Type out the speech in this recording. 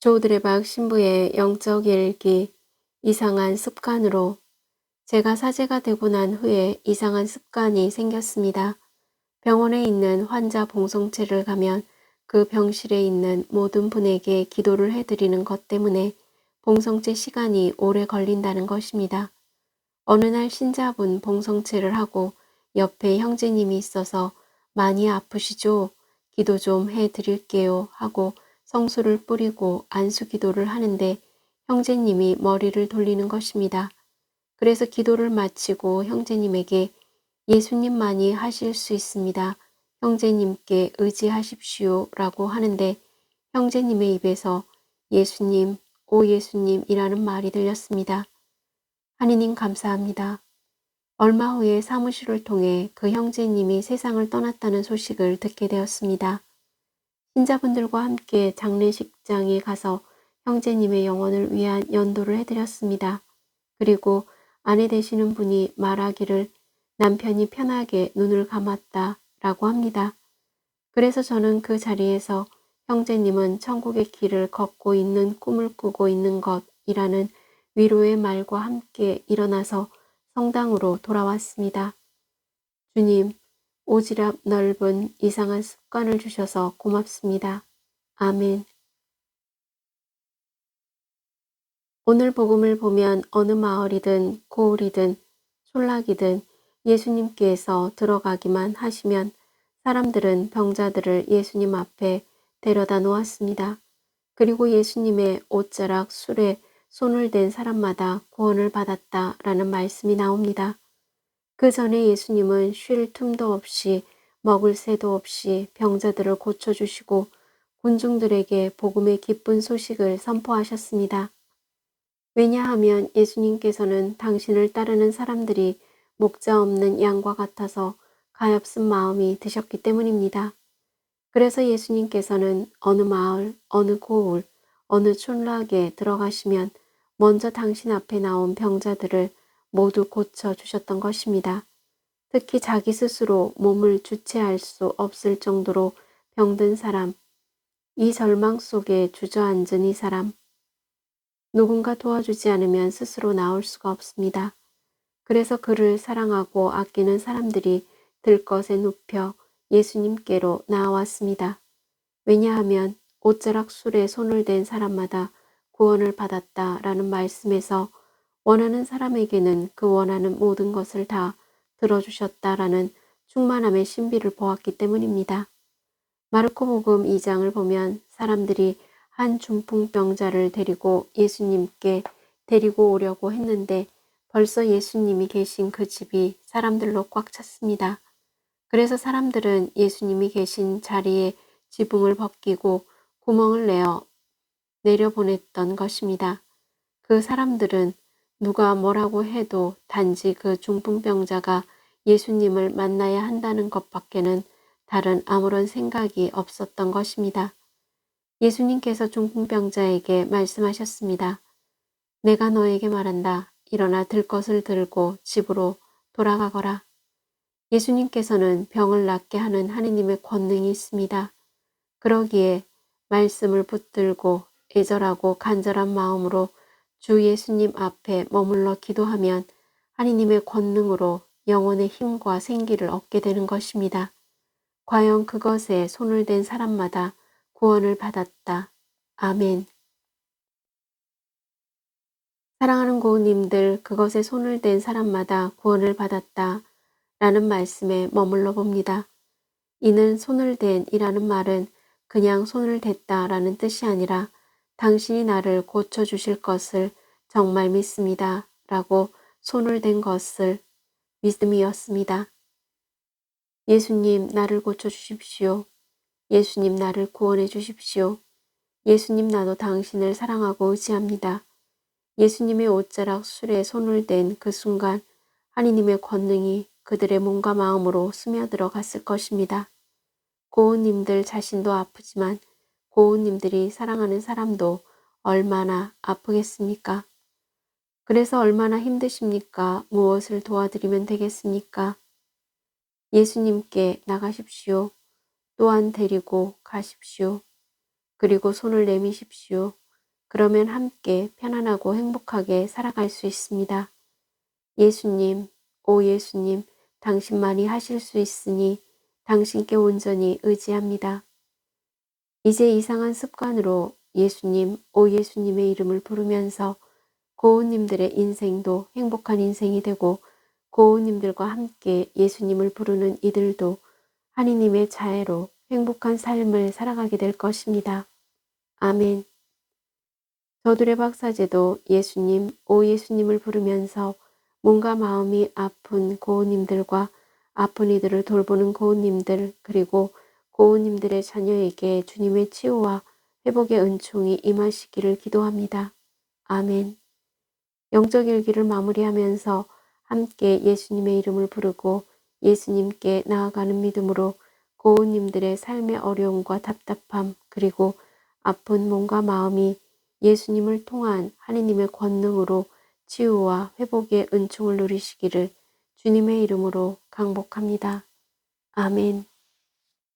조드레박 신부의 영적 일기 이상한 습관으로 제가 사제가 되고 난 후에 이상한 습관이 생겼습니다. 병원에 있는 환자 봉송체를 가면 그 병실에 있는 모든 분에게 기도를 해드리는 것 때문에 봉송체 시간이 오래 걸린다는 것입니다. 어느 날 신자분 봉송체를 하고 옆에 형제님이 있어서 많이 아프시죠? 기도 좀 해드릴게요 하고 성수를 뿌리고 안수 기도를 하는데 형제님이 머리를 돌리는 것입니다. 그래서 기도를 마치고 형제님에게 예수님만이 하실 수 있습니다. 형제님께 의지하십시오 라고 하는데 형제님의 입에서 예수님, 오 예수님이라는 말이 들렸습니다. 하느님 감사합니다. 얼마 후에 사무실을 통해 그 형제님이 세상을 떠났다는 소식을 듣게 되었습니다. 신자분들과 함께 장례식장에 가서 형제님의 영혼을 위한 연도를 해드렸습니다. 그리고 아내 되시는 분이 말하기를 남편이 편하게 눈을 감았다 라고 합니다. 그래서 저는 그 자리에서 형제님은 천국의 길을 걷고 있는 꿈을 꾸고 있는 것이라는 위로의 말과 함께 일어나서 성당으로 돌아왔습니다. 주님, 오지랖 넓은 이상한 습관을 주셔서 고맙습니다. 아멘. 오늘 복음을 보면 어느 마을이든 고을이든 촌락이든 예수님께서 들어가기만 하시면 사람들은 병자들을 예수님 앞에 데려다 놓았습니다. 그리고 예수님의 옷자락 술에 손을 댄 사람마다 구원을 받았다라는 말씀이 나옵니다. 그 전에 예수님은 쉴 틈도 없이 먹을 새도 없이 병자들을 고쳐주시고 군중들에게 복음의 기쁜 소식을 선포하셨습니다. 왜냐하면 예수님께서는 당신을 따르는 사람들이 목자 없는 양과 같아서 가엾은 마음이 드셨기 때문입니다. 그래서 예수님께서는 어느 마을, 어느 고을, 어느 촌락에 들어가시면 먼저 당신 앞에 나온 병자들을 모두 고쳐 주셨던 것입니다. 특히 자기 스스로 몸을 주체할 수 없을 정도로 병든 사람, 이 절망 속에 주저앉은 이 사람, 누군가 도와주지 않으면 스스로 나올 수가 없습니다. 그래서 그를 사랑하고 아끼는 사람들이 들것에 눕혀 예수님께로 나왔습니다. 왜냐하면 옷자락 술에 손을 댄 사람마다 구원을 받았다라는 말씀에서 원하는 사람에게는 그 원하는 모든 것을 다 들어주셨다라는 충만함의 신비를 보았기 때문입니다. 마르코복음 2장을 보면 사람들이 한 중풍병자를 데리고 예수님께 데리고 오려고 했는데 벌써 예수님이 계신 그 집이 사람들로 꽉 찼습니다. 그래서 사람들은 예수님이 계신 자리에 지붕을 벗기고 구멍을 내어 내려보냈던 것입니다. 그 사람들은 누가 뭐라고 해도 단지 그 중풍병자가 예수님을 만나야 한다는 것밖에는 다른 아무런 생각이 없었던 것입니다. 예수님께서 중풍병자에게 말씀하셨습니다. 내가 너에게 말한다. 일어나 들 것을 들고 집으로 돌아가거라. 예수님께서는 병을 낫게 하는 하느님의 권능이 있습니다. 그러기에 말씀을 붙들고 애절하고 간절한 마음으로 주 예수님 앞에 머물러 기도하면 하느님의 권능으로 영혼의 힘과 생기를 얻게 되는 것입니다. 과연 그것에 손을 댄 사람마다 구원을 받았다. 아멘. 사랑하는 고우님들, 그것에 손을 댄 사람마다 구원을 받았다. 라는 말씀에 머물러 봅니다. 이는 손을 댄 이라는 말은 그냥 손을 댔다 라는 뜻이 아니라 당신이 나를 고쳐주실 것을 정말 믿습니다. 라고 손을 댄 것을 믿음이었습니다. 예수님 나를 고쳐주십시오. 예수님 나를 구원해 주십시오. 예수님 나도 당신을 사랑하고 의지합니다. 예수님의 옷자락 술에 손을 댄 그 순간 하느님의 권능이 그들의 몸과 마음으로 스며들어 갔을 것입니다. 고은님들 자신도 아프지만 고운님들이 사랑하는 사람도 얼마나 아프겠습니까? 그래서 얼마나 힘드십니까? 무엇을 도와드리면 되겠습니까? 예수님께 나가십시오. 또한 데리고 가십시오. 그리고 손을 내미십시오. 그러면 함께 편안하고 행복하게 살아갈 수 있습니다. 예수님, 오 예수님, 당신만이 하실 수 있으니 당신께 온전히 의지합니다. 이제 이상한 습관으로 예수님, 오 예수님의 이름을 부르면서 고은님들의 인생도 행복한 인생이 되고 고은님들과 함께 예수님을 부르는 이들도 하느님의 자애로 행복한 삶을 살아가게 될 것입니다. 아멘. 저들의 박사제도 예수님, 오 예수님을 부르면서 몸과 마음이 아픈 고은님들과 아픈 이들을 돌보는 고은님들 그리고 고은님들의 자녀에게 주님의 치유와 회복의 은총이 임하시기를 기도합니다. 아멘. 영적 일기를 마무리하면서 함께 예수님의 이름을 부르고 예수님께 나아가는 믿음으로 고은님들의 삶의 어려움과 답답함 그리고 아픈 몸과 마음이 예수님을 통한 하느님의 권능으로 치유와 회복의 은총을 누리시기를 주님의 이름으로 강복합니다. 아멘.